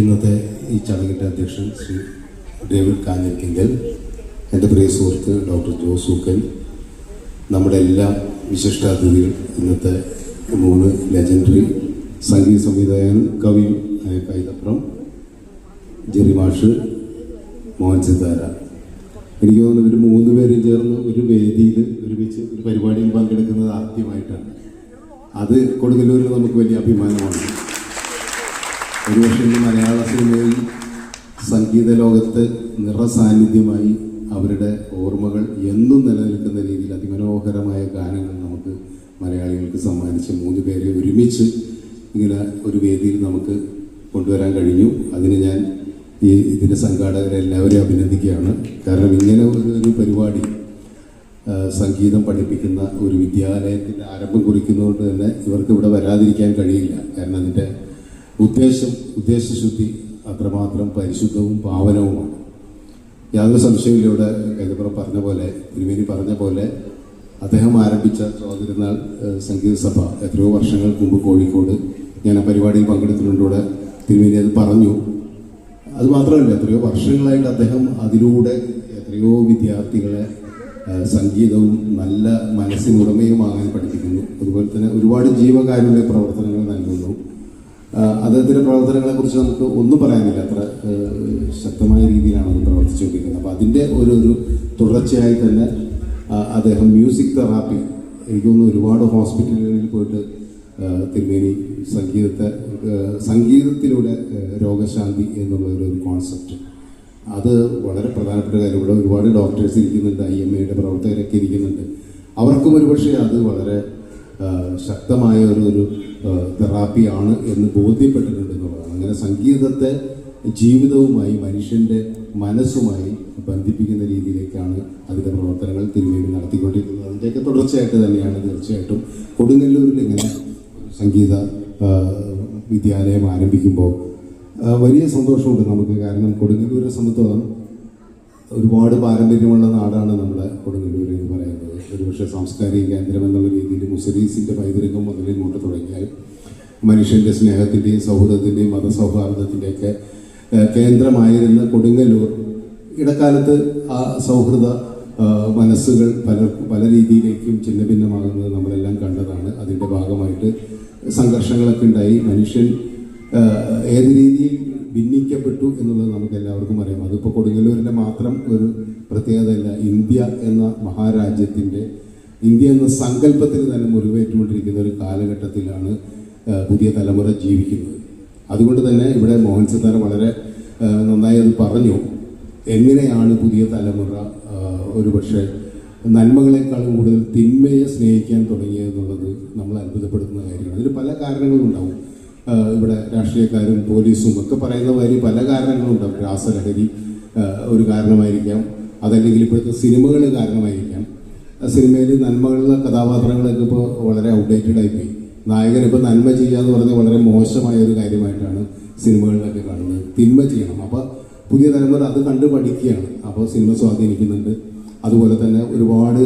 ഇന്നത്തെ ഈ ചടങ്ങിന്റെ അധ്യക്ഷൻ ശ്രീ ഡേവിഡ് കാഞ്ഞിരിക്കൽ എന്റെ പ്രിയ സുഹൃത്ത് ഡോക്ടർ ജോസൂക്കൻ നമ്മുടെ എല്ലാ വിശിഷ്ടാതിഥികൾ ഇന്നത്തെ മൂന്ന് ലെജൻഡറി സംഗീത സംവിധായകനും കവിയും കൈതപ്രം ജെറി മാഷ് മോഹൻ സിതാര. എനിക്ക് തോന്നുന്നു ഇവർ മൂന്ന് പേരും ചേർന്ന് ഒരു വേദിയിൽ ഒരുമിച്ച് ഒരു പരിപാടിയിൽ പങ്കെടുക്കുന്നത് ആദ്യമായിട്ടാണ്. അത് കൊടുങ്ങല്ലൂരിൽ നമുക്ക് വലിയ അഭിമാനമാണ്. ഒരുപക്ഷെ ഈ മലയാള സിനിമയിൽ സംഗീത ലോകത്ത് നിറസാന്നിധ്യമായി അവരുടെ ഓർമ്മകൾ എന്നും നിലനിൽക്കുന്ന രീതിയിൽ അതിമനോഹരമായ ഗാനങ്ങൾ നമുക്ക് മലയാളികൾക്ക് സമ്മാനിച്ച് മൂന്ന് പേരെ ഒരുമിച്ച് ഇങ്ങനെ ഒരു വേദിയിൽ നമുക്ക് കൊണ്ടുവരാൻ കഴിഞ്ഞു. അതിന് ഞാൻ ഈ ഇതിന്റെ സംഘാടകരെ എല്ലാവരെയും അഭിനന്ദിക്കുകയാണ്. കാരണം ഇങ്ങനെ ഒരു പരിപാടി സംഗീതം പഠിപ്പിക്കുന്ന ഒരു വിദ്യാലയത്തിന്റെ ആരംഭം കുറിക്കുന്നതുകൊണ്ട് തന്നെ ഇവർക്ക് ഇവിടെ വരാതിരിക്കാൻ കഴിയില്ല. കാരണം അതിന്റെ ഉദ്ദേശം ഉദ്ദേശശുദ്ധി അത്രമാത്രം പരിശുദ്ധവും പാവനവുമാണ്. യാതൊരു സംശയമില്ലൂടെ കൈതപ്പുറം പറഞ്ഞ പോലെ തിരുമേനി പറഞ്ഞ പോലെ അദ്ദേഹം ആരംഭിച്ച ചോദിരുന്നാൾ സംഗീത സഭ എത്രയോ വർഷങ്ങൾക്ക് മുമ്പ് കോഴിക്കോട് ഞാൻ ആ പരിപാടിയിൽ പങ്കെടുത്തിട്ടുണ്ടൂടെ തിരുവേരി അത് പറഞ്ഞു. അത് മാത്രമല്ല എത്രയോ വർഷങ്ങളായിട്ട് അദ്ദേഹം അതിലൂടെ എത്രയോ വിദ്യാർത്ഥികളെ സംഗീതവും നല്ല മനസ്സിനുടമയുമാകാൻ പഠിപ്പിക്കുന്നു. അതുപോലെ തന്നെ ഒരുപാട് ജീവകാരുണ്യ പ്രവർത്തനങ്ങൾ നൽകുന്നു. അദ്ദേഹത്തിന്റെ പ്രവർത്തനങ്ങളെ കുറിച്ച് നമുക്ക് ഒന്നും പറയാനില്ല. അത്ര ശക്തമായ രീതിയിലാണ് അത് പ്രവർത്തിച്ചുകൊണ്ടിരിക്കുന്നത്. അപ്പോൾ അതിന്റെ ഒരു ഒരു തുടർച്ചയായി തന്നെ അദ്ദേഹം മ്യൂസിക് തെറാപ്പി എനിക്ക് ഒരുപാട് ഹോസ്പിറ്റലുകളിൽ പോയിട്ട് തിരുമേനി സംഗീതത്തെ സംഗീതത്തിലൂടെ രോഗശാന്തി എന്നുള്ള ഒരു കോൺസെപ്റ്റ് അത് വളരെ പ്രധാനപ്പെട്ട കാര്യം. ഇവിടെ ഒരുപാട് ഡോക്ടേഴ്സ് ഇരിക്കുന്നുണ്ട് ഐ എം എയുടെ പ്രവർത്തകരൊക്കെ ഇരിക്കുന്നുണ്ട്. അവർക്കും ഒരുപക്ഷെ അത് വളരെ ശക്തമായ ഒരു ഒരു തെറാപ്പിയാണ് എന്ന് ബോധ്യപ്പെട്ടിട്ടുണ്ട് എന്നുള്ളതാണ്. അങ്ങനെ സംഗീതത്തെ ജീവിതവുമായി മനുഷ്യന്റെ മനസ്സുമായി ബന്ധിപ്പിക്കുന്ന രീതിയിലേക്കാണ് അതിന്റെ പ്രവർത്തനങ്ങൾ തിരുവേണ്ടി നടത്തിക്കൊണ്ടിരിക്കുന്നത്. അതിന്റെയൊക്കെ തുടർച്ചയായിട്ട് തന്നെയാണ് തീർച്ചയായിട്ടും കൊടുങ്ങല്ലൂരിൽ ഇങ്ങനെ സംഗീത വിദ്യാലയം ആരംഭിക്കുമ്പോൾ വലിയ സന്തോഷമുണ്ട് നമുക്ക്. കാരണം കൊടുങ്ങല്ലൂരെ സംബന്ധിച്ചോളം ഒരുപാട് പാരമ്പര്യമുള്ള നാടാണ് നമ്മുടെ കൊടുങ്ങല്ലൂർ എന്ന് പറയുന്നത്. ഒരുപക്ഷെ സാംസ്കാരിക കേന്ദ്രം എന്നുള്ള രീതിയിൽ മുസരീസിന്റെ പൈതൃകം മുതൽ ഇങ്ങോട്ട് തുടങ്ങിയാൽ മനുഷ്യന്റെ സ്നേഹത്തിന്റെയും സൗഹൃദത്തിന്റെയും മതസൗഹാർദ്ദത്തിന്റെയൊക്കെ കേന്ദ്രമായിരുന്ന കൊടുങ്ങല്ലൂർ ഇടക്കാലത്ത് ആ സൗഹൃദ മനസ്സുകൾ പല പല രീതിയിലേക്കും ചിന്ന ഭിന്നമാകുന്നത് നമ്മളെല്ലാം കണ്ടതാണ്. അതിന്റെ ഭാഗമായിട്ട് സംഘർഷങ്ങളൊക്കെ ഉണ്ടായി. മനുഷ്യൻ ഏത് രീതിയിൽ ഭിന്നിക്കപ്പെട്ടു എന്നുള്ളത് നമുക്ക് എല്ലാവർക്കും അറിയാം. അതിപ്പോൾ കൊടുങ്ങല്ലൂരിന്റെ മാത്രം ഒരു പ്രത്യേകതയല്ല ഇന്ത്യ എന്ന മഹാരാജ്യത്തിന്റെ ഇന്ത്യ എന്ന സങ്കല്പത്തിന് തന്നെ മുറിവേറ്റുകൊണ്ടിരിക്കുന്ന ഒരു കാലഘട്ടത്തിലാണ് പുതിയ തലമുറ ജീവിക്കുന്നത്. അതുകൊണ്ട് തന്നെ ഇവിടെ മോഹൻ സിത്താര വളരെ നന്നായി അത് പറഞ്ഞു. എങ്ങനെയാണ് പുതിയ തലമുറ ഒരു ഒരുപക്ഷെ നന്മകളെക്കാളും കൂടുതൽ തിന്മയെ സ്നേഹിക്കാൻ തുടങ്ങിയെന്നുള്ളത് നമ്മൾ അത്ഭുതപ്പെടുത്തുന്ന കാര്യമാണ്. അതിന് പല കാരണങ്ങളുണ്ടാവും. ആ, ഇവിടെ രാഷ്ട്രീയക്കാരും പോലീസും ഒക്കെ പറയുന്ന മാതിരി പല കാരണങ്ങളുണ്ടാവും രാസലഹരി ഒരു കാരണമായിരിക്കാം. അതല്ലെങ്കിൽ ഇപ്പോഴത്തെ സിനിമകൾ കാരണമായിരിക്കാം. സിനിമയിൽ നന്മകളുടെ കഥാപാത്രങ്ങളൊക്കെ ഇപ്പോൾ വളരെ ഔട്ട്ഡേറ്റഡ് ആയിപ്പോയി നായകൻ ഇപ്പോൾ നന്മ ചെയ്യുക എന്ന് പറഞ്ഞാൽ വളരെ മോശമായ ഒരു കാര്യമായിട്ടാണ് സിനിമകളിലൊക്കെ കാണുന്നത്. തിന്മ ചെയ്യണം. അപ്പോൾ പുതിയ തലമുറ അത് കണ്ട് പഠിക്കുകയാണ്. അപ്പോൾ സിനിമ സ്വാധീനിക്കുന്നുണ്ട്. അതുപോലെ തന്നെ ഒരുപാട്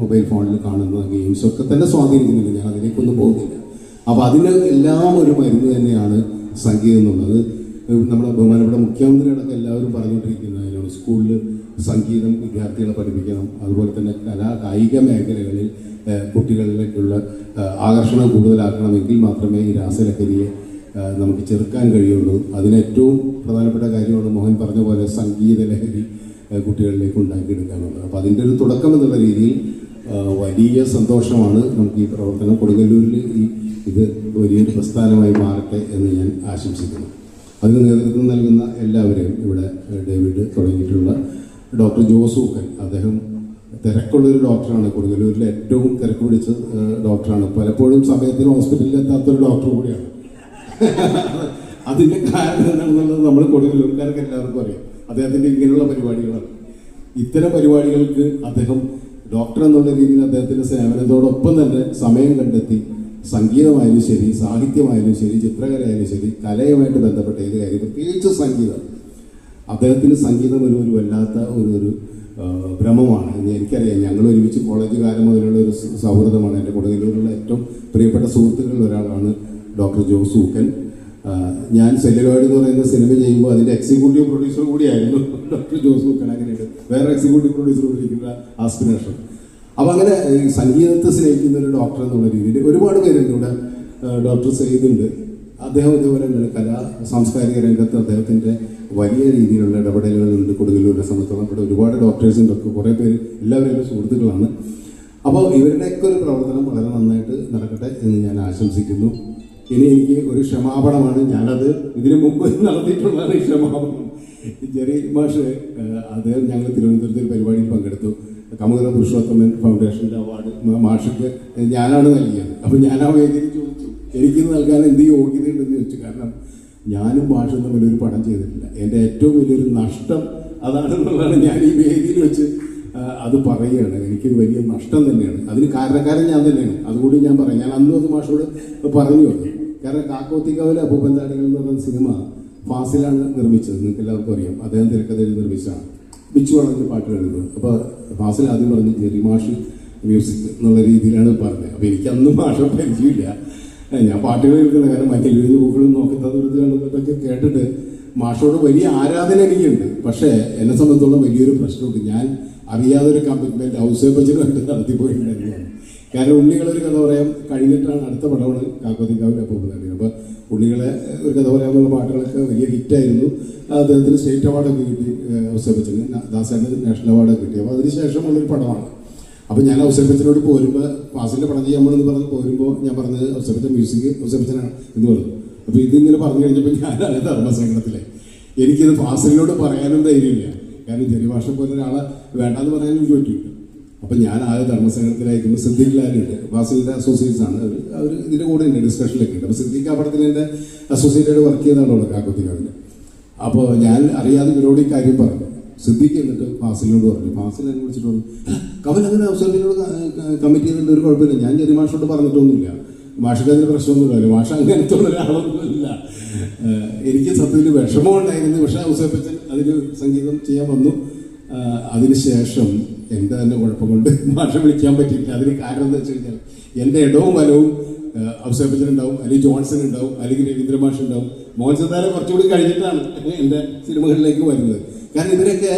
മൊബൈൽ ഫോണിൽ കാണുന്ന ഗെയിംസ് ഒക്കെ തന്നെ സ്വാധീനിക്കുന്നുണ്ട്. ഞാൻ അതിലേക്കൊന്നും പോകുന്നില്ല. അപ്പോൾ അതിന് എല്ലാം ഒരു മരുന്ന് തന്നെയാണ് സംഗീതം എന്നുള്ളത്. നമ്മുടെ ബഹുമാനപ്പെട്ട മുഖ്യമന്ത്രി അടക്കം എല്ലാവരും പറഞ്ഞുകൊണ്ടിരിക്കുന്നതിനാണ് സ്കൂളിൽ സംഗീതം വിദ്യാർത്ഥികളെ പഠിപ്പിക്കണം. അതുപോലെ തന്നെ കലാ കായിക മേഖലകളിൽ കുട്ടികളിലേക്കുള്ള ആകർഷണം കൂടുതലാക്കണമെങ്കിൽ മാത്രമേ ഈ രാസലഹരിയെ നമുക്ക് ചെറുക്കാൻ കഴിയുള്ളൂ. അതിനേറ്റവും പ്രധാനപ്പെട്ട കാര്യമാണ് മോഹൻ പറഞ്ഞ പോലെ സംഗീത ലഹരി കുട്ടികളിലേക്ക് ഉണ്ടാക്കിയെടുക്കുക എന്നുള്ളത് അപ്പോൾ അതിന്റെ ഒരു തുടക്കം എന്നുള്ള രീതിയിൽ വലിയ സന്തോഷമാണ് നമുക്ക് ഈ പ്രവർത്തനം കൊടുങ്ങല്ലൂരിൽ ഈ ഇത് വലിയൊരു പ്രസ്ഥാനമായി മാറട്ടെ എന്ന് ഞാൻ ആശംസിക്കുന്നു. അതിന് നേതൃത്വം നൽകുന്ന എല്ലാവരെയും ഇവിടെ ഡേവിഡ് തുടങ്ങിയിട്ടുള്ള ഡോക്ടർ ജോസൂക്കൻ അദ്ദേഹം തിരക്കുള്ളൊരു ഡോക്ടറാണ്. കൊടുങ്ങല്ലൂരിലെ ഏറ്റവും തിരക്ക് പിടിച്ച ഡോക്ടറാണ്. പലപ്പോഴും സമയത്തിന് ഹോസ്പിറ്റലിൽ എത്താത്തൊരു ഡോക്ടർ കൂടിയാണ്. അതിന്റെ കാരണം എന്താണെന്നുള്ളത് നമ്മൾ കൊടുങ്ങല്ലൂർക്കാർക്ക് എല്ലാവർക്കും അറിയാം. അദ്ദേഹത്തിന്റെ ഇങ്ങനെയുള്ള പരിപാടികളാണ്. ഇത്തരം പരിപാടികൾക്ക് അദ്ദേഹം ഡോക്ടർ എന്നുള്ള രീതിയിൽ അദ്ദേഹത്തിന്റെ സേവനത്തോടൊപ്പം തന്നെ സമയം കണ്ടെത്തി സംഗീതമായാലും ശരി സാഹിത്യമായാലും ശരി ചിത്രകലയായാലും ശരി കലയുമായിട്ട് ബന്ധപ്പെട്ട ഏത് കാര്യം പ്രത്യേകിച്ച് സംഗീതം. അദ്ദേഹത്തിന് സംഗീതം ഒരു ഒരു വല്ലാത്ത ഒരു ഒരു ഭ്രമമാണ്. എനിക്കറിയാം. ഞങ്ങൾ ഒരുമിച്ച് കോളേജ് കാലം മുതലുള്ള ഒരു സൗഹൃദമാണ്. എന്റെ കൊടുങ്ങല്ലൂരിലുള്ള ഏറ്റവും പ്രിയപ്പെട്ട സുഹൃത്തുക്കളിൽ ഒരാളാണ് ഡോക്ടർ ജോസ് ഊക്കൻ ഞാൻ സെല്ലുലോയിഡ് എന്ന് പറയുന്ന സിനിമ ചെയ്യുമ്പോൾ അതിന്റെ എക്സിക്യൂട്ടീവ് പ്രൊഡ്യൂസർ കൂടിയായിരുന്നു ഡോക്ടർ ജോസ് ഊക്കൻ അങ്ങനെയുണ്ട്. വേറെ എക്സിക്യൂട്ടീവ് പ്രൊഡ്യൂസർ കൂടിയിരിക്കുന്ന ആസ്പിനേഷൻ. അപ്പൊ അങ്ങനെ സംഗീതത്തെ സ്നേഹിക്കുന്ന ഒരു ഡോക്ടർ എന്നുള്ള രീതിയിൽ ഒരുപാട് പേരുണ്ട് ഇവിടെ ഡോക്ടർ സെയ്ദുണ്ട് അദ്ദേഹം ഇതുപോലെ തന്നെ കലാ സാംസ്കാരിക രംഗത്ത് അദ്ദേഹത്തിന്റെ വലിയ രീതിയിലുള്ള ഇടപെടലുകളുണ്ട് കൊടുങ്ങല്ലൂരിനെ സംബന്ധിച്ചോളം ഇവിടെ ഒരുപാട് ഡോക്ടേഴ്സിന്റെ ഒക്കെ കുറേ പേര് എല്ലാവരും സുഹൃത്തുക്കളാണ്. അപ്പോൾ ഇവരുടെയൊക്കെ ഒരു പ്രവർത്തനം വളരെ നന്നായിട്ട് നടക്കട്ടെ എന്ന് ഞാൻ ആശംസിക്കുന്നു. ഇനി എനിക്ക് ഒരു ക്ഷമാപണമാണ് ഞാനത് ഇതിനു മുമ്പ് നടത്തിയിട്ടുള്ളതാണ് ഈ ക്ഷമാപണം. ജെറി മാഷ് അദ്ദേഹം ഞങ്ങൾ തിരുവനന്തപുരത്ത് ഒരു പരിപാടിയിൽ പങ്കെടുത്തു. കമുകര പുരുഷോത്തമൻ ഫൗണ്ടേഷന്റെ അവാർഡ് മാഷിക്ക് ഞാനാണ് നൽകിയത്. അപ്പോൾ ഞാൻ ആ വേദിയിൽ ചോദിച്ചു എനിക്കിത് നൽകാൻ എന്ത് യോഗ്യതയുണ്ടെന്ന് ചോദിച്ചു. കാരണം ഞാനും മാഷും തമ്മിൽ ഒരു പടം ചെയ്തിട്ടില്ല. എന്റെ ഏറ്റവും വലിയൊരു നഷ്ടം അതാണെന്നുള്ളതാണ് ഞാൻ ഈ വേദിയിൽ വെച്ച് അത് പറയുകയാണ്. എനിക്കൊരു വലിയ നഷ്ടം തന്നെയാണ്. അതിന് കാരണക്കാരൻ ഞാൻ തന്നെയാണ്. അതുകൂടി ഞാൻ പറയാം. ഞാൻ അന്നും അത് മാഷോട് പറഞ്ഞു കാരണം കാക്കോത്തിക്കാവിലെ അപ്പൂപ്പന്താടികൾ എന്ന് പറയുന്ന സിനിമ ഫാസിലാണ് നിർമ്മിച്ചത്. നിങ്ങൾക്ക് എല്ലാവർക്കും അറിയാം. അദ്ദേഹം തിരക്കഥയിൽ നിർമ്മിച്ചതാണ്. ബിച്ചു പറഞ്ഞ പാട്ട് എഴുതുന്നത് അപ്പോൾ ഫാസിൽ ആദ്യം പറഞ്ഞു ജെറി മാഷ് മ്യൂസിക് എന്നുള്ള രീതിയിലാണ് പറഞ്ഞത്. അപ്പോൾ എനിക്ക് അന്നും മാഷ പരിചയമില്ല. ഞാൻ പാട്ടുകൾ കേൾക്കുന്നത് കാരണം മറ്റേ എഴുതി പൂക്കളും നോക്കുന്ന ദൂരത്തിൽ കേട്ടിട്ട് മാഷോട് വലിയ ആരാധന എനിക്കുണ്ട്. പക്ഷേ എന്നെ സംബന്ധിച്ചുള്ള വലിയൊരു പ്രശ്നമുണ്ട്. ഞാൻ അറിയാതെ ഒരു കമ്മിറ്റ്മെന്റ് ഔസേപ്പച്ചനുമായിട്ട് നടത്തിപ്പോയിട്ടുണ്ടായിരുന്നു. കാരണം ഉണ്ണികളൊരു കഥ പറയാം കഴിഞ്ഞിട്ടാണ് അടുത്ത പടമാണ് കാക്കോത്തിക്കാവിലെ പോകുന്നത് അപ്പോൾ ഉണ്ണികളെ ഒരു കഥ പറയാനുള്ള പാട്ടുകളൊക്കെ വലിയ ഹിറ്റായിരുന്നു. അദ്ദേഹത്തിന് സ്റ്റേറ്റ് അവാർഡൊക്കെ കിട്ടി ഔസേപ്പച്ചന് ദാസേട്ടന് നാഷണൽ അവാർഡൊക്കെ കിട്ടി. അപ്പോൾ അതിനുശേഷമുള്ളൊരു പടമാണ്. അപ്പോൾ ഞാൻ ഔസേപ്പച്ചനോട് പോരുമ്പോൾ ഫാസിലിന്റെ പടം ചെയ്യാമെന്ന് പറഞ്ഞ് പോരുമ്പോൾ ഞാൻ പറഞ്ഞത് ഔസേപ്പച്ചൻ മ്യൂസിക് ഔസേപ്പച്ചനാണ് എന്ന് പറഞ്ഞു. അപ്പോൾ ഇതിങ്ങനെ പറഞ്ഞു കഴിഞ്ഞപ്പോൾ ഞാനാണ് ധർമ്മസങ്കടത്തിലെ എനിക്കിത് ഫാസിലിനോട് പറയാനും ധൈര്യമില്ല. കാരണം ജനിഭാഷ പോലെ ഒരാളെ വേണ്ടാന്ന് പറയാൻ എനിക്ക് പറ്റില്ല അപ്പം ഞാൻ ആദ്യ ധർമ്മസംഘത്തിലയക്കുമ്പോൾ സിദ്ദീഖ് ലാലുണ്ട് വാസിലിന്റെ അസോസിയേറ്റ്സ് ആണ്. അവർ ഇതിന്റെ കൂടെ ഉണ്ട് ഡിസ്കഷനിലൊക്കെ ഉണ്ട്. അപ്പോൾ സിദ്ദീഖ് ആ പടത്തിൽ എന്റെ അസോസിയേറ്റായിട്ട് വർക്ക് ചെയ്താണല്ലോ കാക്കത്തിക്കാവിൽ അപ്പോൾ ഞാൻ അറിയാതെ ഇവരോട് ഈ കാര്യം പറഞ്ഞു. സിദ്ദീഖ് എന്നിട്ട് ഫാസിലിനോട് പറഞ്ഞു. ഫാസിൽ എന്നെ വിളിച്ചിട്ട് പറഞ്ഞു കവൽ അങ്ങനെ അവസരത്തിനോട് കമ്മിറ്റ് ചെയ്തിട്ട് ഒരു കുഴപ്പമില്ല. ഞാൻ ചെറിയ മാഷോട് പറഞ്ഞിട്ടൊന്നുമില്ല. മാഷിക്ക് അതിന് പ്രശ്നമൊന്നുമില്ല. മാഷ അങ്ങനത്തെ ഒരാളൊന്നുമില്ല. എനിക്ക് സത്യത്തിൽ വിഷമമുണ്ടായിരുന്നു പക്ഷേ ഔസേപ്പച്ചൻ അതിന് സംഗീതം ചെയ്യാൻ വന്നു. അതിനുശേഷം എന്റെ തന്നെ കുഴപ്പം കൊണ്ട് മാഷ വിളിക്കാൻ പറ്റിയില്ല അതിന് കാരണം എന്താ വെച്ച് കഴിഞ്ഞാൽ എന്റെ ഇടവും വലവും ഔസേപ്പച്ചൻ ഉണ്ടാവും അല്ലെങ്കിൽ ജോൺസൺ ഉണ്ടാവും അല്ലെങ്കിൽ രവീന്ദ്ര മാഷ് ഉണ്ടാവും. മോഹൻ കുറച്ചുകൂടി കഴിഞ്ഞിട്ടാണ് എന്റെ സിനിമകളിലേക്ക് വരുന്നത്. കാരണം ഇവരൊക്കെ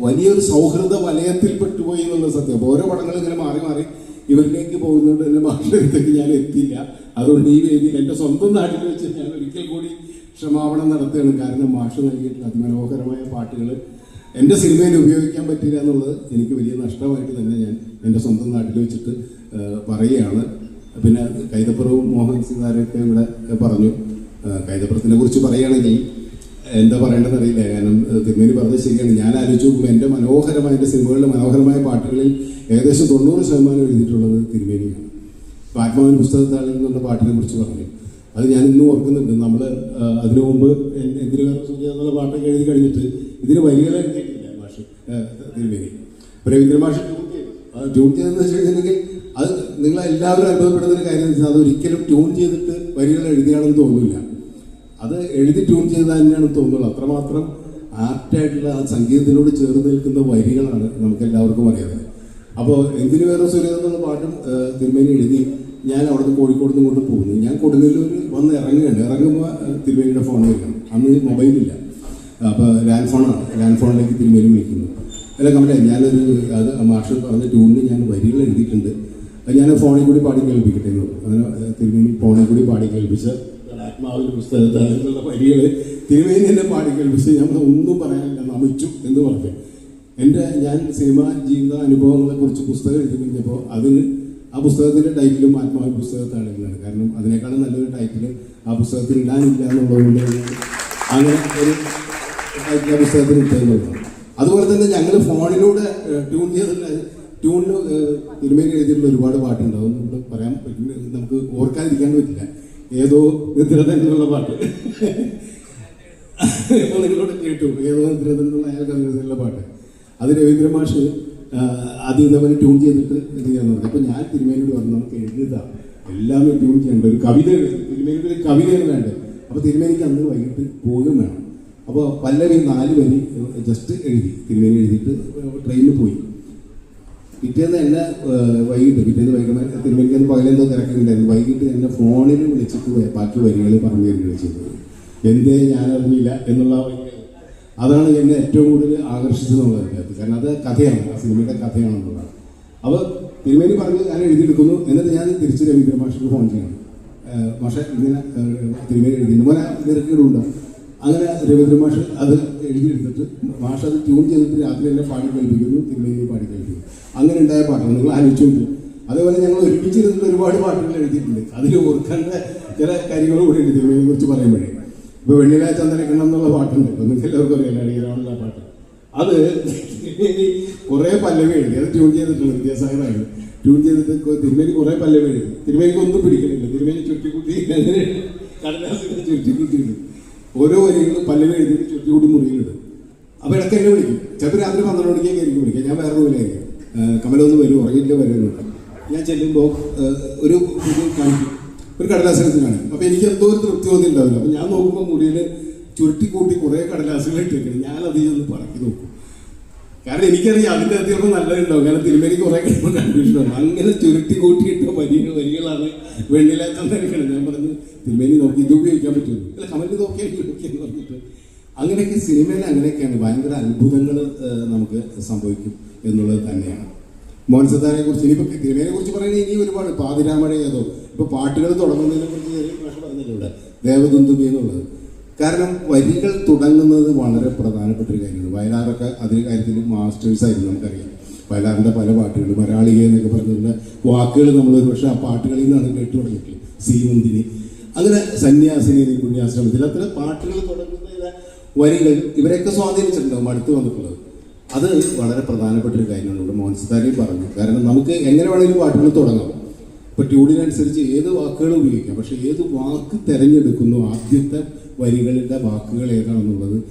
വലിയൊരു സൗഹൃദ വലയത്തിൽ പെട്ടുപോയി എന്നുള്ള സത്യം. ഓരോ പടങ്ങൾ ഇങ്ങനെ മാറി മാറി ഇവരിലേക്ക് പോകുന്നതുകൊണ്ട് എന്റെ ഭാഷയിലേക്ക് ഞാൻ എത്തിയില്ല. അതുകൊണ്ട് ഈ വേദിയിൽ എന്റെ സ്വന്തം നാട്ടിൽ വെച്ച് ഞാൻ ഒരിക്കൽ കൂടി ക്ഷമാപണം നടത്തുകയാണ്. കാരണം മാഷ് നൽകിയിട്ടുള്ള അതിമനോഹരമായ പാട്ടുകൾ എന്റെ സിനിമയിൽ ഉപയോഗിക്കാൻ പറ്റില്ല എന്നുള്ളത് എനിക്ക് വലിയ നഷ്ടമായിട്ട് തന്നെ ഞാൻ എന്റെ സ്വന്തം നാട്ടിൽ വെച്ചിട്ട് പറയുകയാണ്. പിന്നെ കൈതപ്പുറവും മോഹൻ സിംഗാരൊക്കെ ഇവിടെ പറഞ്ഞു. കൈതപ്പുറത്തിനെ കുറിച്ച് പറയുകയാണെങ്കിൽ എന്താ പറയേണ്ടതെന്ന് അറിയില്ല. കാരണം തിരുമേനി പറഞ്ഞത് ശരിയാണ്. ഞാൻ ആലോചിച്ച് നോക്കുമ്പോൾ എന്റെ മനോഹരമായ എന്റെ സിനിമകളിലെ മനോഹരമായ പാട്ടുകളിൽ ഏകദേശം തൊണ്ണൂറ് ശതമാനം എഴുതിയിട്ടുള്ളത് തിരുമേനിയാണ്. ആത്മാവിന് പുസ്തകത്താളിൽ നിന്നുള്ള പാട്ടിനെ കുറിച്ച് പറഞ്ഞു. അത് ഞാൻ ഇന്നും ഓർക്കുന്നുണ്ട്. നമ്മൾ അതിനു മുമ്പ് എൻ- എന്തിനു വേറെ സൂചന എന്നുള്ള പാട്ടൊക്കെ എഴുതി കഴിഞ്ഞിട്ട് ഇതിന് വരികൾ എഴുതിയിട്ടില്ല മാഷ് തിരുമേനി. രവീന്ദ്ര മാഷ് ട്യൂൺ ചെയ്തെന്ന് വെച്ച് കഴിഞ്ഞിട്ടുണ്ടെങ്കിൽ അത് നിങ്ങൾ എല്ലാവരും അനുഭവപ്പെടുന്ന ഒരു കാര്യം വെച്ചാൽ അത് ഒരിക്കലും ട്യൂൺ ചെയ്തിട്ട് വരികൾ എഴുതിയാണെന്ന് തോന്നില്ല. അത് എഴുതി ട്യൂൺ ചെയ്ത് തന്നെയാണ് തോന്നുള്ളൂ. അത്രമാത്രം ആപ്റ്റായിട്ടുള്ള ആ സംഗീതത്തിനോട് ചേർന്ന് നിൽക്കുന്ന വരികളാണ് നമുക്ക് എല്ലാവർക്കും അറിയാവുന്നത്. അപ്പോൾ എന്തിനു വേറെ സൂര്യ എന്നുള്ള പാട്ടും തിരുമേനി എഴുതി. ഞാൻ അവിടുന്ന് കോഴിക്കോട് നിന്ന് കൊണ്ട് പോകുന്നു. ഞാൻ കൊടുങ്ങല്ലൂർ വന്ന് ഇറങ്ങുകയാണ്. ഇറങ്ങുമ്പോൾ തിരുമേനിയുടെ ഫോൺ വയ്ക്കണം അന്ന് മൊബൈലില്ല അപ്പോൾ ലാൻഡ് ഫോണാണ് ലാൻഡ് ഫോണിലേക്ക് തിരുമേനി വിളിക്കുന്നു. അല്ല കമ്പനി ഞാനൊരു അത് മാഷ് പറഞ്ഞ ട്യൂണിന് ഞാൻ വരികൾ എഴുതിയിട്ടുണ്ട്. അത് ഞാൻ ഫോണിൽ കൂടി പാടി കേൾപ്പിക്കട്ടെ എന്ന് അങ്ങനെ തിരുമേനി ഫോണിൽ കൂടി പാടി കേൾപ്പിച്ച് ആത്മാവിന്റെ പുസ്തകത്തിലുള്ള വരികൾ തിരുമേനി എന്നെ പാടി കേൾപ്പിച്ച് ഞാൻ ഒന്നും പറയാനില്ല നമിച്ചു എന്ന് പറഞ്ഞു. എന്റെ ഞാൻ സിനിമ ജീവിത അനുഭവങ്ങളെ കുറിച്ച് പുസ്തകം എഴുതി കഴിഞ്ഞപ്പോൾ അതിന് ആ പുസ്തകത്തിന്റെ ടൈറ്റിലും ആത്മാവിൻ പുസ്തകത്താണെങ്കിലാണ് കാരണം അതിനേക്കാളും നല്ലൊരു ടൈറ്റിൽ ആ പുസ്തകത്തിൽ ഇടാനില്ല എന്നുള്ളതുകൊണ്ട് അങ്ങനെ ഒരു ടൈറ്റിൽ ആ പുസ്തകത്തിന് ഇട്ടെന്നുള്ളതാണ് അതുപോലെ തന്നെ ഞങ്ങൾ ഫോണിലൂടെ ട്യൂൺ ചെയ്തിട്ടുള്ള ട്യൂണിന് തിരുമേൽ എഴുതിയിട്ടുള്ള ഒരുപാട് പാട്ടുണ്ടാവും നമ്മൾ പറയാൻ നമുക്ക് ഓർക്കാതിരിക്കാൻ പറ്റില്ല. ഏതോ നിദ്രതന്നുള്ള പാട്ട്. ഇപ്പോൾ നിങ്ങളോട് കേട്ടു. ഏതോ നിദ്രതന്നുള്ള അയാൾ പാട്ട്. അത് രവീന്ദ്ര മാഷ് ആ, ആദ്യം ഇതേപോലെ ട്യൂൺ ചെയ്തിട്ട് എഴുതിയാന്ന് പറഞ്ഞത് അപ്പം ഞാൻ തിരുമേനോട് പറഞ്ഞു നമുക്ക് എഴുതാം. എല്ലാം ട്യൂൺ ചെയ്യേണ്ട. ഒരു കവിത തിരുമേനിയുടെ ഒരു കവിതയാണ് വേണ്ടത് അപ്പോൾ തിരുമേനിക്ക് അന്ന് വൈകിട്ട് പോകും വേണം. അപ്പോൾ പല്ലവി നാല് വരി ജസ്റ്റ് എഴുതി. തിരുമേനി എഴുതിയിട്ട് ട്രെയിനിൽ പോയി. പിറ്റേന്ന് എന്നെ വൈകിട്ട് പിറ്റേന്ന് വൈകുന്നേരം തിരുവനന്തപുരം പകലെന്തോ തിരക്കുണ്ടായിരുന്നു. വൈകിട്ട് എന്നെ ഫോണിൽ വിളിച്ചിട്ട് ബാക്കി വരികൾ പറഞ്ഞു തരുന്നു ചെയ്തത്. എന്തേ ഞാനറിഞ്ഞില്ല എന്നുള്ള അതാണ് എന്നെ ഏറ്റവും കൂടുതൽ ആകർഷിച്ചതെന്നുള്ളത് അതിനകത്ത് കാരണം അത് കഥയാണ് ആ സിനിമയുടെ കഥയാണെന്നുള്ളതാണ് അപ്പോൾ തിരുമേനി പറഞ്ഞ് ഞാൻ എഴുതിയെടുക്കുന്നു. എന്നിട്ട് ഞാൻ തിരിച്ച് രവീന്ദ്ര മാഷിക്ക് ഫോൺ ചെയ്യണം. പക്ഷെ ഇങ്ങനെ തിരുമേനി എഴുതിയിട്ടുണ്ട്. മോനെ നിരക്കിടുണ്ടോ അങ്ങനെ രവീന്ദ്ര മാഷ് അത് എഴുതിയെടുത്തിട്ട് മാഷ് അത് ട്യൂൺ ചെയ്തിട്ട് രാത്രി എന്നെ പാടി കേൾപ്പിക്കുന്നു തിരുമേനി പാടി കേൾപ്പിക്കുന്നു. അങ്ങനെ ഉണ്ടായ പാട്ടാണ്. നിങ്ങൾ ആലോചിച്ചുകൊണ്ട് അതേപോലെ ഞങ്ങൾ ഒരുമിച്ചിരുന്നിട്ട് ഒരുപാട് പാട്ടുകൾ എഴുതിയിട്ടുണ്ട്. അതിൽ ഓർക്കേണ്ട ചില കാര്യങ്ങളും കൂടി ഉണ്ട് തിരുമേനിയെ കുറിച്ച് പറയുമ്പോഴേ. ഇപ്പൊ വെണ്ണില ചന്ദനക്കണം എന്നുള്ള പാട്ടുണ്ട്. നിങ്ങൾക്ക് എല്ലാവർക്കും അറിയാം അടിയറാണുള്ള പാട്ട്. അത് കുറെ പല്ലവി എഴുതി. അത് ട്യൂൺ ചെയ്തിട്ടുണ്ട് വിദ്യാസാഗറാണ് ട്യൂൺ ചെയ്തിട്ട് തിരുമേനി കുറെ പല്ലവി എഴുതി. തിരുമേനിക്ക് ഒന്നും പിടിക്കണില്ല. തിരുമേനി ചുറ്റിക്കുട്ടി കടലാസിനെ ചുരുട്ടിക്കുട്ടിയിട്ടുണ്ട് ഓരോ വരികളും പല്ലവി എഴുതിയിട്ട് ചുരുട്ടിക്കൂട്ടി മുറിയിലിടും. അപ്പൊ ഇടയ്ക്ക് എന്നെ വിളിക്കും. ചിലപ്പോൾ രാത്രി പന്ത്രണ്ട് മണിക്കൊക്കെ എനിക്ക് വിളിക്കാം. ഞാൻ വേറെ റൂമിലായിരിക്കും. കമലൊന്ന് വരും ഉറങ്ങിയില്ല വരുന്നുണ്ട് ഞാൻ ചെല്ലുമ്പോൾ ഒരു കാണിക്കും. ഒരു കടലാസനത്തിൽ കാണിക്കും അപ്പൊ എനിക്ക് എന്തോ ഒരു തൃപ്തി ഒന്നും ഉണ്ടാവില്ല അപ്പൊ ഞാൻ നോക്കുമ്പോൾ മുറിയിൽ ചുരുട്ടി കൂട്ടി കുറെ കടലാസുകൾ ഇട്ടിരിക്കണം അതിൽ ഒന്ന് പറക്കി നോക്കും. കാരണം എനിക്കറിയാം അതിന്റെ അകത്ത് ചിലപ്പോൾ നല്ലതുണ്ടാവും. കാരണം തിരുമേനി കുറെ കഴിയുമ്പോൾ കൺഫ്യൂഷനാണ് അങ്ങനെ കൂട്ടിയിട്ട വരികൾ വരികളാണ് വെണ്ണിലാക്കാൻ തന്നിരിക്കണം ഞാൻ പറഞ്ഞു തിരുമേനി നോക്കി ഇത് ഉപയോഗിക്കാൻ പറ്റുമോ? അല്ല കമന്റ് നോക്കിയാൽ എന്ന് പറഞ്ഞിട്ട്. അങ്ങനെയൊക്കെ സിനിമയിൽ അങ്ങനെയൊക്കെയാണ് ഭയങ്കര അത്ഭുതങ്ങൾ നമുക്ക് സംഭവിക്കും എന്നുള്ളത് തന്നെയാണ്. മോൻസത്താനെ കുറിച്ച് ഇനിയിപ്പോൾ തിരുമേനെ കുറിച്ച് പറയുന്നത് ഇനി ഒരുപാട്. പാതിരാമഴ ഏതോ ഇപ്പൊ പാട്ടുകൾ തുടങ്ങുന്നതിനെ കുറിച്ച് ഭാഷ പറഞ്ഞില്ല ഇവിടെ. എന്നുള്ളത്. കാരണം വരികൾ തുടങ്ങുന്നത് വളരെ പ്രധാനപ്പെട്ട ഒരു കാര്യമാണ്. വയലാറൊക്കെ അതിന് കാര്യത്തിൽ മാസ്റ്റേഴ്സ് ആയിരുന്നു നമുക്കറിയാം. വയലാറിന്റെ പല പാട്ടുകളും മലയാളിക എന്നൊക്കെ പറഞ്ഞിട്ടുള്ള വാക്കുകൾ നമ്മൾ പക്ഷേ ആ പാട്ടുകളിൽ നിന്നാണ് കേട്ടു തുടങ്ങിയിട്ടുള്ളത്. സീമന്തിനി അങ്ങനെ സന്യാസിനി പുണ്യാശ്രമത്തിൽ അത്ര പാട്ടുകൾ തുടങ്ങുന്ന വരികൾ ഇവരെയൊക്കെ സ്വാധീനിച്ചിട്ടുണ്ടാവും അടുത്ത് വന്നിട്ടുള്ളത്. അത് വളരെ പ്രധാനപ്പെട്ട ഒരു കാര്യമാണ്. ഇവിടെ മോൻസിത്താരി പറഞ്ഞു. കാരണം നമുക്ക് എങ്ങനെ വേണമെങ്കിലും പാട്ടുകൾ തുടങ്ങാം. ഇപ്പൊ ട്യൂണിനനുസരിച്ച് ഏത് വാക്കുകൾ ഉപയോഗിക്കാം? പക്ഷെ ഏത് വാക്ക് തിരഞ്ഞെടുക്കുന്നു ആദ്യത്തെ വരികളുടെ വാക്കുകൾ ഏതാണെന്നുള്ളത്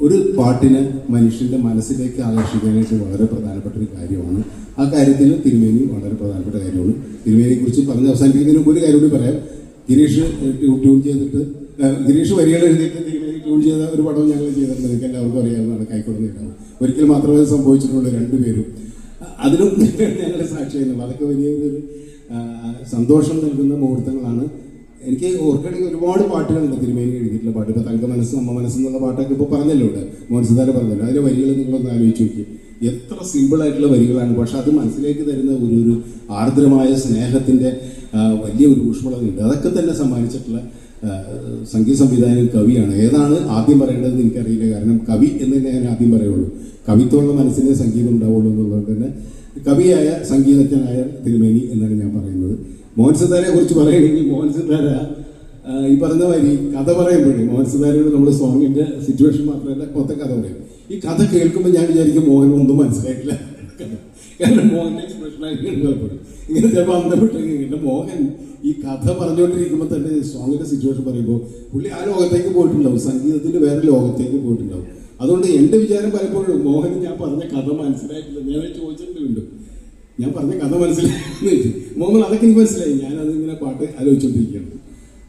ഒരു പാട്ടിനെ മനുഷ്യന്റെ മനസ്സിലേക്ക് ആകർഷിക്കാനായിട്ട് വളരെ പ്രധാനപ്പെട്ട ഒരു കാര്യമാണ്. ആ കാര്യത്തിൽ തിരുമേനി വളരെ പ്രധാനപ്പെട്ട കാര്യമാണ്. തിരുമേനിയെ കുറിച്ച് പറഞ്ഞ് അവസാനിപ്പിക്കുന്നതിന് മുമ്പ് ഒരു കാര്യം കൂടി പറയാം. ഗിരീഷ് ട്യൂൺ ചെയ്തിട്ട് ഗിരീഷ് വരികൾ എഴുതിയിട്ട് തിരുമേനി ട്യൂൺ ചെയ്ത ഒരു പടം ഞങ്ങൾ ചെയ്തിട്ടുണ്ട്. നിങ്ങൾക്ക് എല്ലാവർക്കും അറിയാവുന്നതാണ്. കൈക്കൊടുന്നിട്ടാണ് ഒരിക്കൽ മാത്രമേ സംഭവിച്ചിട്ടുള്ളൂ. രണ്ടുപേരും. അതിനും ഞങ്ങളുടെ സാക്ഷിയായിരുന്നു. അതൊക്കെ വലിയൊരു ആ, സന്തോഷം നൽകുന്ന മുഹൂർത്തങ്ങളാണ്. എനിക്ക് ഓർക്കണെങ്കിൽ ഒരുപാട് പാട്ടുകളുണ്ട് തിരുമേനി എഴുതിയിട്ടുള്ള പാട്ട്. ഇപ്പൊ തങ്ക മനസ്സ് അമ്മ മനസ്സ് എന്നുള്ള പാട്ടൊക്കെ ഇപ്പൊ പറഞ്ഞല്ലോ ഇവിടെ. മോൻസുദാര പറഞ്ഞല്ലോ. അതിലെ വരികൾ നിങ്ങളൊന്ന് ആലോചിച്ച് നോക്കി. എത്ര സിമ്പിൾ ആയിട്ടുള്ള വരികളാണ്. പക്ഷെ അത് മനസ്സിലേക്ക് തരുന്ന ഒരു ഒരു ആർദ്രമായ സ്നേഹത്തിന്റെ ആ, വലിയ ഒരു ഊഷ്മളതയുണ്ട് അതൊക്കെ തന്നെ സമ്മാനിച്ചിട്ടുള്ള സംഗീത സംവിധായകൻ കവിയാണ്. ഏതാണ് ആദ്യം പറയേണ്ടതെന്ന് എനിക്കറിയില്ല. കാരണം കവി എന്ന് തന്നെ ഞാൻ ആദ്യം പറയുള്ളൂ. കവിത്വമുള്ള മനസ്സിന് സംഗീതം ഉണ്ടാവുള്ളൂ എന്നുള്ളത് തന്നെ കവിയായ സംഗീതജ്ഞനായ തിരുമേനി എന്നാണ് ഞാൻ പറയുന്നത്. മോഹൻ സിത്താരെ കുറിച്ച് പറയുകയാണെങ്കിൽ മോഹൻ സിത്താര ആ, ഈ പറഞ്ഞ വരി കഥ പറയുമ്പോഴേ മോഹൻ സിത്താരയോട് നമ്മുടെ സോങ്ങിന്റെ സിറ്റുവേഷൻ മാത്രമല്ല മൊത്തം കഥ പറയും. ഈ കഥ കേൾക്കുമ്പോൾ ഞാൻ വിചാരിക്കും മോഹൻ ഒന്നും മനസ്സിലായിട്ടില്ല. കാരണം മോഹന്റെ എക്സ്പ്രഷൻ ആയിരിക്കും പലപ്പോഴും ഇങ്ങനെ ചിലപ്പോൾ അന്തപ്പെട്ടെങ്കിൽ എന്റെ മോഹൻ ഈ കഥ പറഞ്ഞുകൊണ്ടിരിക്കുമ്പോൾ തന്നെ സോങ്ങിന്റെ സിറ്റുവേഷൻ പറയുമ്പോൾ പുള്ളി ആ ലോകത്തേക്ക് പോയിട്ടുണ്ടാവും. സംഗീതത്തിന്റെ വേറെ ലോകത്തേക്ക് പോയിട്ടുണ്ടാവും. അതുകൊണ്ട് എന്റെ വിചാരം പലപ്പോഴും മോഹൻ ഞാൻ പറഞ്ഞ കഥ മനസ്സിലായിട്ടില്ല. ഞാൻ ചോദിച്ചിട്ടുണ്ട് ഞാൻ പറഞ്ഞ കഥ മനസ്സിലായി മോഹൻ അതൊക്കെ എനിക്ക് മനസ്സിലായി. ഞാൻ അതിങ്ങനെ പാട്ട് ആലോചിച്ചുകൊണ്ടിരിക്കുകയാണ്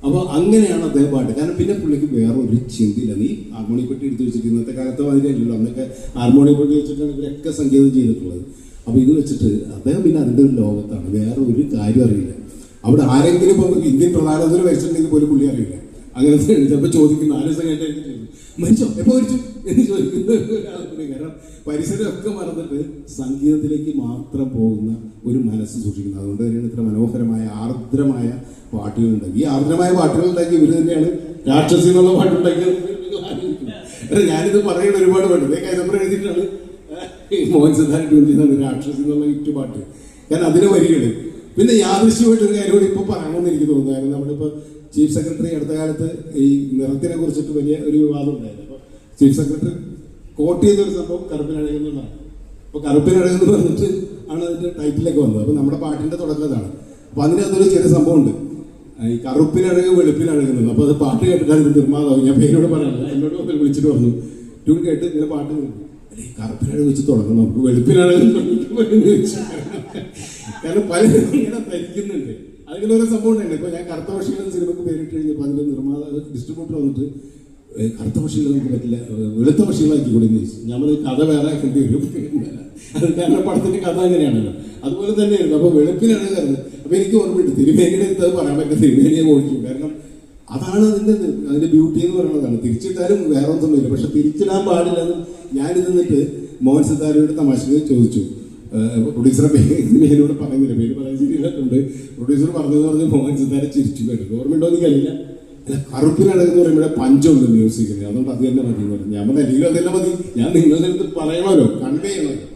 അപ്പോൾ അങ്ങനെയാണ് അദ്ദേഹം പാട്ട്. കാരണം പിന്നെ പുള്ളിക്ക് വേറെ ഒരു ചിന്തയില്ല. നീ ഹാർമോണിയ പെട്ടി എടുത്ത് വെച്ചിട്ട് ഇന്നത്തെ കാലത്ത് മാതിരിയല്ലല്ലോ അന്നൊക്കെ ഹാർമോണിയ പെട്ടി വെച്ചിട്ടാണ് ഇവരൊക്കെ സംഗീതം ചെയ്തിട്ടുള്ളത്. അപ്പോൾ ഇത് വെച്ചിട്ട് അദ്ദേഹം പിന്നെ അതിന്റെ ഒരു ലോകത്താണ്. വേറെ ഒരു കാര്യം അറിയില്ല. അവിടെ ആരെങ്കിലും ഇപ്പോൾ ഇന്ത്യൻ പ്രധാനമന്ത്രി വെച്ചിട്ടുണ്ടെങ്കിൽ പോലും പുള്ളി അറിയില്ല. അങ്ങനെ ചിലപ്പോൾ ചോദിക്കും നാല് ദിവസം കഴിഞ്ഞിട്ടായിരിക്കും ചോദിക്കും. മരിച്ചോ? എപ്പോൾ മരിച്ചു? എന്ന് ചോദിക്കുന്ന ഒരാളുണ്ട് കാരണം പരിസരമൊക്കെ മറന്നിട്ട് സംഗീതത്തിലേക്ക് മാത്രം പോകുന്ന ഒരു മനസ്സ് സൂക്ഷിക്കുന്നത് അതുകൊണ്ട് തന്നെയാണ് ഇത്ര മനോഹരമായ ആർദ്രമായ പാട്ടുകൾ ഉണ്ടാക്കി. ഈ ആർദ്രമായ പാട്ടുകൾ ഉണ്ടാക്കി ഇവർ തന്നെയാണ് രാക്ഷസി എന്നുള്ള അല്ല ഞാനിത് പറയുന്ന ഒരുപാട് പാട്ട്. ഇതേ കൈതപ്പുറം മോഹൻ സിദ്ധാർത്ഥ ട്യൂൺ രാക്ഷസി എന്നുള്ള ഹിറ്റ് പാട്ട്. ഞാൻ അതിലെ വരികൾ പിന്നെ യാദൃശ്യമായിട്ട് ഒരു കാര്യം കൂടി പറയണമെന്ന് എനിക്ക് തോന്നുന്നു. കാരണം നമ്മളിപ്പോ ചീഫ് സെക്രട്ടറി അടുത്ത കാലത്ത് ഈ നിറത്തിനെ കുറിച്ചിട്ട് വലിയ ഒരു വിവാദം ഉണ്ടായിരുന്നു. ചീഫ് സെക്രട്ടറി കോട്ട് ചെയ്ത ഒരു സംഭവം കറുപ്പിനഴകുന്നതാണ് അപ്പൊ കറുപ്പിനഴകെന്ന് പറഞ്ഞിട്ട് ആണ് അതിന്റെ ടൈറ്റിലൊക്കെ വന്നത്. അപ്പൊ നമ്മുടെ പാട്ടിന്റെ തുടക്കതാണ് അപ്പോൾ അപ്പൊ അതിനകത്തൊരു ചെറിയ സംഭവമുണ്ട്. ഈ കറുപ്പിനഴക് വെളുപ്പിനഴകുന്നത് അപ്പൊ അത് പാട്ട് കേട്ടിട്ടാണ് ഇത് നിർമ്മാതാവ്. ഞാൻ പേരോട് പറയാനില്ല എന്നോട് ഒക്കെ വിളിച്ചിട്ട് പറഞ്ഞു ട്യൂൺ കേട്ട് ഇങ്ങനെ പാട്ട്. എടീ, കറുപ്പിനഴക് വെച്ച് തുടങ്ങും നമുക്ക്. വെളുപ്പിനഴക് കാരണം പലരും ഇങ്ങനെ ധരിക്കുന്നുണ്ട്. ഒരു സംഭവം ഉണ്ടായിരുന്നു ഇപ്പൊ ഞാൻ കറുത്ത പക്ഷികൾ സിനിമക്ക് പേരിട്ട് കഴിഞ്ഞപ്പോൾ അതിന്റെ നിർമ്മാതാവ് ഡിസ്ട്രിബ്യൂട്ടർ വന്നിട്ട് "ഏ, കറുത്ത പക്ഷികൾ പറ്റില്ല വെളുത്ത പക്ഷികളാക്കി കൂടി ഞാൻ പറഞ്ഞു കഥ വേറെ ആക്കേണ്ടി വരും. അത് കാരണം പടത്തിന്റെ കഥ അങ്ങനെയാണല്ലോ. അതുപോലെ തന്നെയായിരുന്നു. അപ്പൊ വെളുപ്പിനാണ് കാരണം അപ്പൊ എനിക്ക് ഓർമ്മയുണ്ട്. തിരുമേനിയുടെ അടുത്ത് പറയാൻ പറ്റില്ല. തിരുമേനിയെ ഓടിക്കും കാരണം അതാണ് അതിന്റെ. അതിന്റെ ബ്യൂട്ടി എന്ന് പറയുന്നതാണ്. തിരിച്ചിട്ടാലും വേറെ ഒന്നുമില്ല പക്ഷെ തിരിച്ചിടാൻ പാടില്ലെന്ന് ഞാനിത് നിന്നിട്ട് മോഹൻ സിദ്ധാരയുടെ തമാശക്ക് ചോദിച്ചു. പ്രൊഡ്യൂസറെ പേരോട് പറയുന്നില്ല പേര് പറയാൻ ശരിയായിട്ടുണ്ട് പ്രൊഡ്യൂസർ പറഞ്ഞത് പറഞ്ഞ് മോഹൻ സിദ്ധാരെ ചിരിച്ചു കേട്ടു. ഓർമ്മയുണ്ടോ എന്ന് കഴിയില്ല അല്ല കറുപ്പിനടക്കെന്ന് പറയുമ്പോൾ പഞ്ചുണ്ട് മ്യൂസിക്കിന്. അതുകൊണ്ട് അത് തന്നെ മതി എന്ന് പറഞ്ഞു. ഞാൻ പറഞ്ഞു അതല്ല മതി. ഞാൻ നിങ്ങളുടെ അടുത്ത് പറയണമല്ലോ. കൺവേ ചെയ്യണമല്ലോ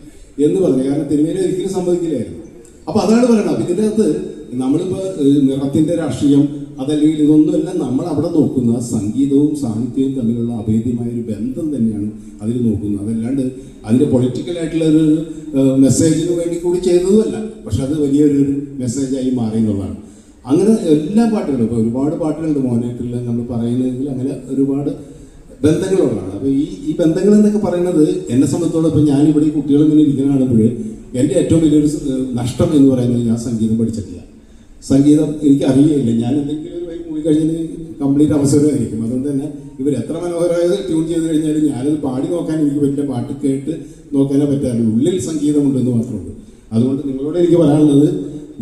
എന്ന് പറഞ്ഞു. കാരണം തിരുമേനി ഒരിക്കലും സമ്മതിക്കില്ലായിരുന്നു. അപ്പൊ അതാണ് പറയണത്. ഇതിന്റെ അകത്ത് നമ്മളിപ്പോ നിറത്തിന്റെ രാഷ്ട്രീയം അതല്ലെങ്കിൽ ഇതൊന്നുമല്ല നമ്മൾ അവിടെ നോക്കുന്ന സംഗീതവും സാഹിത്യവും തമ്മിലുള്ള അഭേദ്യമായ ഒരു ബന്ധം തന്നെയാണ് അതിൽ നോക്കുന്നത്. അതല്ലാണ്ട് അതിന്റെ പൊളിറ്റിക്കൽ ആയിട്ടുള്ള ഒരു മെസ്സേജിന് വേണ്ടി കൂടി ചെയ്തതുമല്ല പക്ഷെ അത് വലിയൊരു മെസ്സേജായി മാറി എന്നുള്ളതാണ്. അങ്ങനെ എല്ലാ പാട്ടുകളും ഇപ്പൊ ഒരുപാട് പാട്ടുകളുണ്ട് മോഹനായിട്ടുള്ള നമ്മൾ പറയുന്നതെങ്കിൽ അങ്ങനെ ഒരുപാട് ബന്ധങ്ങളുള്ളതാണ്. അപ്പോൾ ഈ ഈ ബന്ധങ്ങൾ എന്നൊക്കെ പറയുന്നത് എന്നെ സംബന്ധിച്ചോളം ഇപ്പൊ ഞാൻ ഇവിടെ ഈ കുട്ടികൾ ഇങ്ങനെ ഇരിക്കുന്ന കാണുമ്പോൾ എന്റെ ഏറ്റവും വലിയൊരു നഷ്ടം എന്ന് പറയുന്നത് ഞാൻ സംഗീതം പഠിച്ചിട്ടില്ല. സംഗീതം എനിക്ക് അറിയില്ല ഞാൻ എന്തെങ്കിലും ഒരു വഴി മൂവി കഴിഞ്ഞാൽ കംപ്ലീറ്റ് അവസരമായിരിക്കും. അതുകൊണ്ട് തന്നെ ഇവർ എത്ര മനോഹരമായത് ട്യൂൺ ചെയ്ത് കഴിഞ്ഞാലും ഞാനത് പാടി നോക്കാൻ എനിക്ക് പറ്റില്ല പാട്ട് കേട്ട് നോക്കാനേ പറ്റാറുള്ളൂ ഉള്ളിൽ സംഗീതമുണ്ടെന്ന് മാത്രമുള്ളൂ അതുകൊണ്ട് നിങ്ങളോട് എനിക്ക് പറയാനുള്ളത്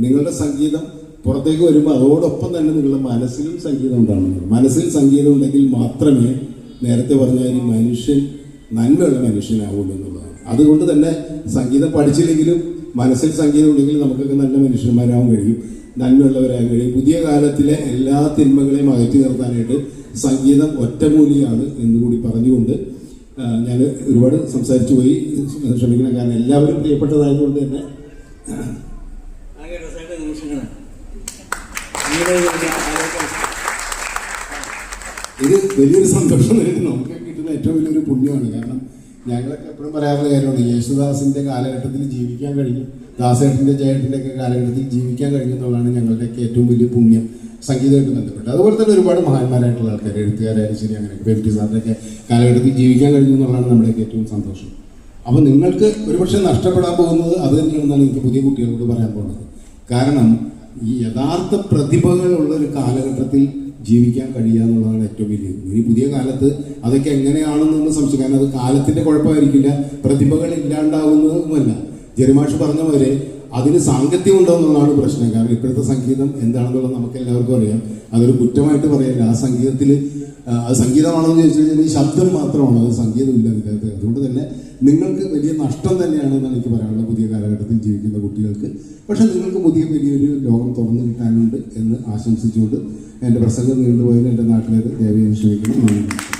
നിങ്ങളുടെ സംഗീതം പുറത്തേക്ക് വരുമ്പോൾ അതോടൊപ്പം തന്നെ നിങ്ങളുടെ മനസ്സിലും സംഗീതം ഉണ്ടാകുന്നത് മനസ്സിൽ സംഗീതം ഉണ്ടെങ്കിൽ മാത്രമേ നേരത്തെ പറഞ്ഞ ഈ മനുഷ്യൻ നന്മയുള്ള മനുഷ്യനാവുള്ളൂ എന്നുള്ളതാണ്. അതുകൊണ്ട് തന്നെ സംഗീതം പഠിച്ചില്ലെങ്കിലും മനസ്സിൽ സംഗീതം ഉണ്ടെങ്കിൽ നമുക്കൊക്കെ നല്ല മനുഷ്യന്മാരാവാൻ കഴിയും നന്മയുള്ളവരാകാൻ കഴിയും. പുതിയ കാലത്തിലെ എല്ലാ തിന്മകളെയും അകറ്റി നിർത്താനായിട്ട് സംഗീതം ഒറ്റമൂലിയാണ് എന്നുകൂടി പറഞ്ഞുകൊണ്ട് ഞാൻ ഒരുപാട് സംസാരിച്ചു പോയി. ക്ഷമിക്കണം കാരണം എല്ലാവരും പ്രിയപ്പെട്ടതായതുകൊണ്ട് തന്നെ നിമിഷങ്ങളാണ്. ഇത് വലിയൊരു സന്തോഷം തന്നെ നമുക്ക് കിട്ടുന്ന ഏറ്റവും വലിയൊരു പുണ്യമാണ്. കാരണം ഞങ്ങളൊക്കെ എപ്പോഴും പറയാറുള്ള കാര്യമാണ് യേശുദാസിന്റെ കാലഘട്ടത്തിൽ ജീവിക്കാൻ കഴിഞ്ഞു. ദാസേട്ടന്റെ ജയേട്ടന്റെ ഒക്കെ കാലഘട്ടത്തിൽ ജീവിക്കാൻ കഴിഞ്ഞു എന്നുള്ളതാണ് ഞങ്ങളുടെയൊക്കെ ഏറ്റവും വലിയ പുണ്യം. സംഗീതമായിട്ട് ബന്ധപ്പെട്ട്. അതുപോലെ തന്നെ ഒരുപാട് മഹാന്മാരായിട്ടുള്ള ആൾക്കാർ എഴുത്തുകാരായാലും ശരി അങ്ങനെ എം ടി സാറിന്റെയൊക്കെ കാലഘട്ടത്തിൽ ജീവിക്കാൻ കഴിഞ്ഞു എന്നുള്ളതാണ് നമ്മുടെയൊക്കെ ഏറ്റവും സന്തോഷം. അപ്പോൾ നിങ്ങൾക്ക് ഒരുപക്ഷെ നഷ്ടപ്പെടാൻ പോകുന്നത് അത് തന്നെയാണെന്നാണ് എനിക്ക് പുതിയ കുട്ടികളോട് പറയാൻ പോകുന്നത്. കാരണം ഈ യഥാർത്ഥ പ്രതിഭകളുള്ള ഒരു കാലഘട്ടത്തിൽ ജീവിക്കാൻ കഴിയുക എന്നുള്ളതാണ് ഏറ്റവും വലിയ ഇനി പുതിയ കാലത്ത് അതൊക്കെ എങ്ങനെയാണെന്നൊന്ന് സംശയം കാരണം അത് കാലത്തിന്റെ കുഴപ്പമായിരിക്കില്ല. പ്രതിഭകൾ ഇല്ലാണ്ടാവുന്നതുമല്ല. ജെറിമാഷ് പറഞ്ഞ പോലെ അതിന് സാങ്കത്യം ഉണ്ടോ എന്നുള്ളതാണ് പ്രശ്നം. കാരണം ഇപ്പോഴത്തെ സംഗീതം എന്താണെന്നുള്ളത് നമുക്ക് എല്ലാവർക്കും അറിയാം. അതൊരു കുറ്റമായിട്ട് പറയില്ല ആ സംഗീതത്തിൽ അത് സംഗീതമാണെന്ന് ചോദിച്ചു കഴിഞ്ഞാൽ ശബ്ദം മാത്രമാണ്. അത് സംഗീതമില്ല ഇതിനകത്ത് അതുകൊണ്ട് തന്നെ നിങ്ങൾക്ക് വലിയ നഷ്ടം തന്നെയാണെന്നാണ് എനിക്ക് പറയാനുള്ളത് പുതിയ കാലഘട്ടത്തിൽ ജീവിക്കുന്ന കുട്ടികൾക്ക്. പക്ഷെ നിങ്ങൾക്ക് പുതിയ വലിയൊരു ലോകം തുറന്നു കിട്ടാനുണ്ട് എന്ന് ആശംസിച്ചുകൊണ്ട് എന്റെ പ്രസംഗം നീണ്ടുപോയതിന് എന്റെ നാട്ടിലേക്ക് ദേവിയെ നന്ദി.